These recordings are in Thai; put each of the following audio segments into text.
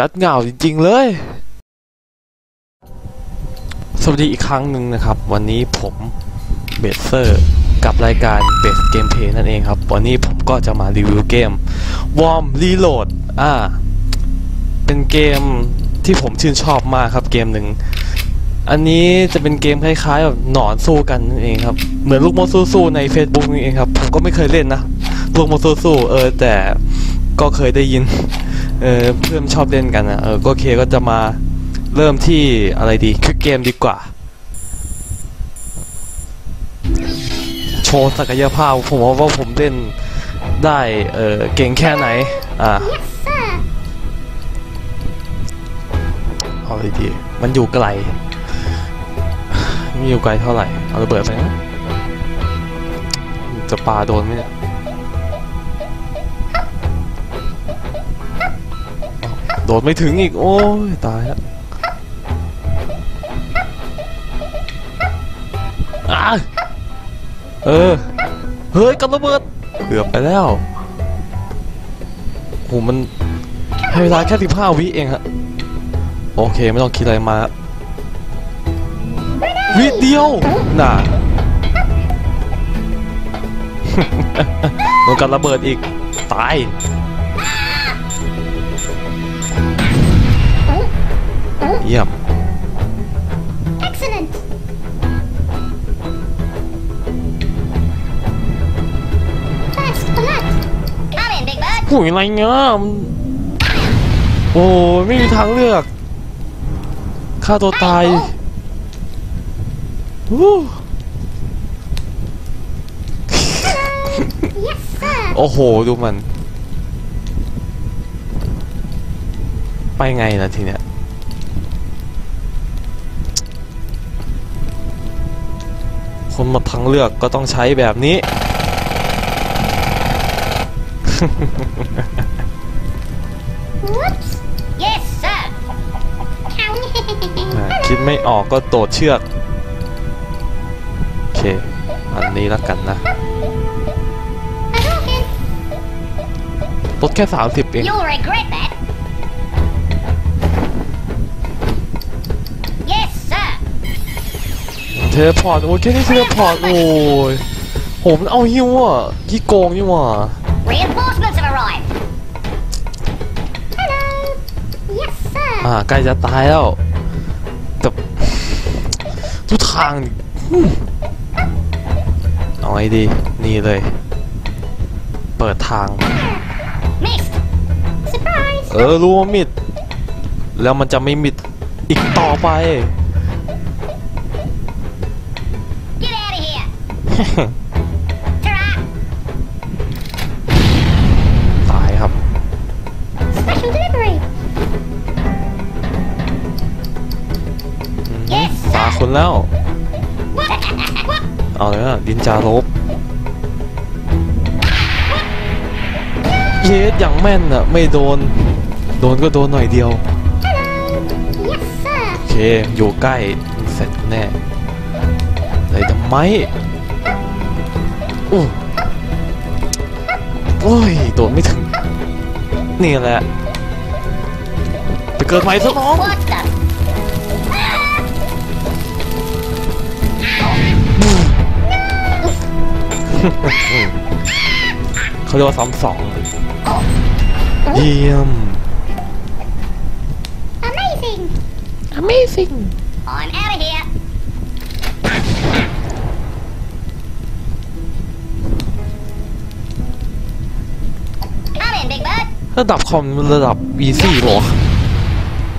จัดเหงาจริง ๆ เลย สวัสดีอีกครั้งหนึ่งนะครับ วันนี้ผมเบสเซอร์กับรายการเบสเกมเพย์นั่นเองครับ วันนี้ผมก็จะมารีวิวเกม Warm Reload อ่า เป็นเกมที่ผมชื่นชอบมากครับเกมหนึ่ง อันนี้จะเป็นเกมคล้ายๆแบบหนอนสู้กันนั่นเองครับ เหมือนลูกโมสู้ๆใน Facebook นี่เองครับ ผมก็ไม่เคยเล่นนะ ลูกโมสู้ๆเออแต่ก็เคยได้ยิน เออเพื่อนชอบเล่นกันนะเออก็โอเคก็จะมาเริ่มที่อะไรดีคลิกเกมดีกว่า โชว์ศักยภาพผมว่าว่าผมเล่นได้เออเก่งแค่ไหน อ่าเอาเลยดีมันอยู่ไกลไม่อยู่ไกลเท่าไหร่ เอาระเบิดไปนะจะปาโดนไหมเนี่ย โดดไม่ถึงอีก โอ้ย ตายแล้วอะเออ เฮ้ยกับระเบิดเกือบไปแล้วโหมันให้เวลาแค่สิบห้าวิเองฮะ โอเคไม่ต้องคิดอะไรมา วิเดียว น่ะโดนกันระเบิดอีก ตาย เยี่ยม Excellent. Fast alert. Come in, Big Bird. ผู้ยอะไรเงี้ยมันโอ้ยไม่มีทางเลือกฆ่าตัวตายวู้ Yes, sir. โอ้โห ดูมัน ไปไงล่ะทีเนี้ย คนหมดทางเลือกก็ต้องใช้แบบนี้ Whoops. Yes, sir. อ่าคิดไม่ออกก็โดดเชือก โอเค อันนี้แล้วกันนะ Hadouken. ลดแค่ 30 เอง ทเลพอร์ตโอ้ยแค่นี้เทเลพอร์ตโอ้ยโหมันเอาฮิวอะยี่โกงนี่หว่า Reinforcements have arrived. Hello. Yes, sir. อ่าใกล้จะตายแล้วแต่ทุกทางดิอืมเอาไงดี นี่เลย เปิดทาง Missed. Surprise. เออรู้ว่ามิด แล้วมันจะไม่มิดอีกต่อไป ตายครับ Special delivery. อืม Yes, ตา sir. คนแล้ว What? What? เอาเลยนะดินจาลบเยสอย่างแม่นอะไม่โดน โดนก็โดนหน่อยเดียว Hello. Yes, sir. โอเค อยู่ใกล้เสร็จแน่เลยทำไม โอ้โอ้ยโดนไม่ถึง นี่แหละไปเกิดใหม่ซะน้อง What the? เขาเรียกว่าซ้ำสองเยี่ยม Amazing. Amazing I'm ระดับคอมระดับ easy หรอ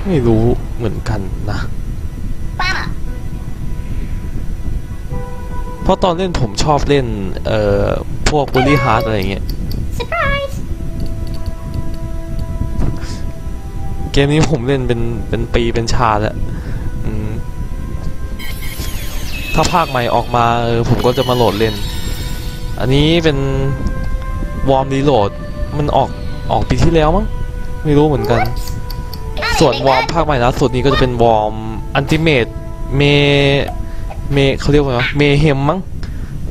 ไม่รู้เหมือนกันนะ Bummer. เพราะตอนเล่นผมชอบเล่น เอ่อ พวกบุลลี่ฮาร์ดอะไรอย่างเงี้ย Surprise. เกมนี้ผมเล่นเป็นเป็นปีเป็นชาแล้วอืมถ้าภาคใหม่ออกมาเออผมก็จะมาโหลดเล่น อันนี้เป็นวอร์มรีโหลดมันออก ออกปีที่แล้วมั้งไม่รู้เหมือนกัน ส่วนวอร์มภาคใหม่ล่าสุดนี้ก็จะเป็นวอร์มอันติเมตเมเมเขาเรียกว่าไงเมเฮมมั้ง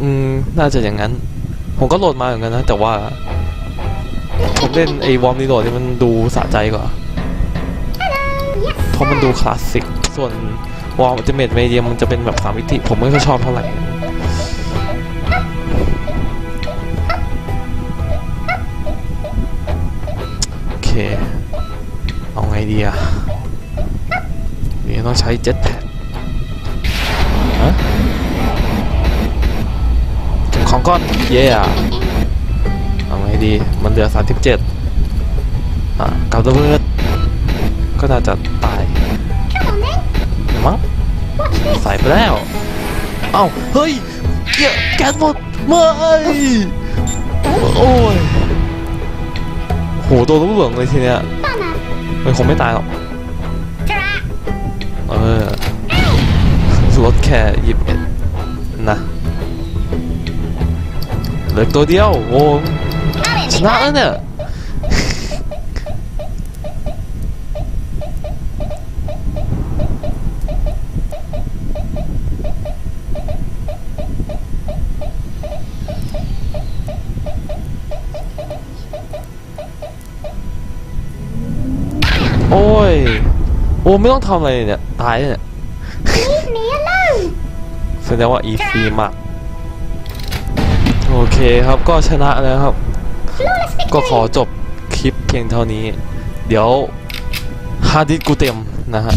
อืมน่าจะอย่างนั้น ผมก็โหลดมาเหมือนกันนะ แต่ว่า ผมเล่นไอ้วอร์มรีโหลดนี่มันดูสะใจกว่าเพราะมันดูคลาสสิกส่วนวอลจะเมดเมเดียมันจะเป็นแบบสามมิติ ผมไม่ค่อยชอบเท่าไหร่ ต้องใช้เจ็ตแพ็คฮะเก็บของก้อน เย่อเอาไงดี มันเหลือ 37 อะกับระเบิดก็น่าจะตาย มั้งใส่ไปแล้ว เอ้า เฮ้ยเหี้ยแก๊สหมดไม่โอ้ยโหโดนลูกเหลืองเลยทีเนี้ยมันคงไม่ตายหรอก ออรถแค่ยิบเอ็ดนะเหลือตัวเดียวโอ้ชนะแล้วเนี่ยโอ้ย อ้ไม่ต้องทำอะไรเลยเนี่ย ตายเลยเนี่ย Leave me alone. แสดงว่า easy มาก โอเคครับก็ชนะแล้วครับ Flawless ก็ขอ victory. จบคลิปเพียงเท่านี้ เดี๋ยวฮาร์ดดิสก์กูเต็มนะฮะ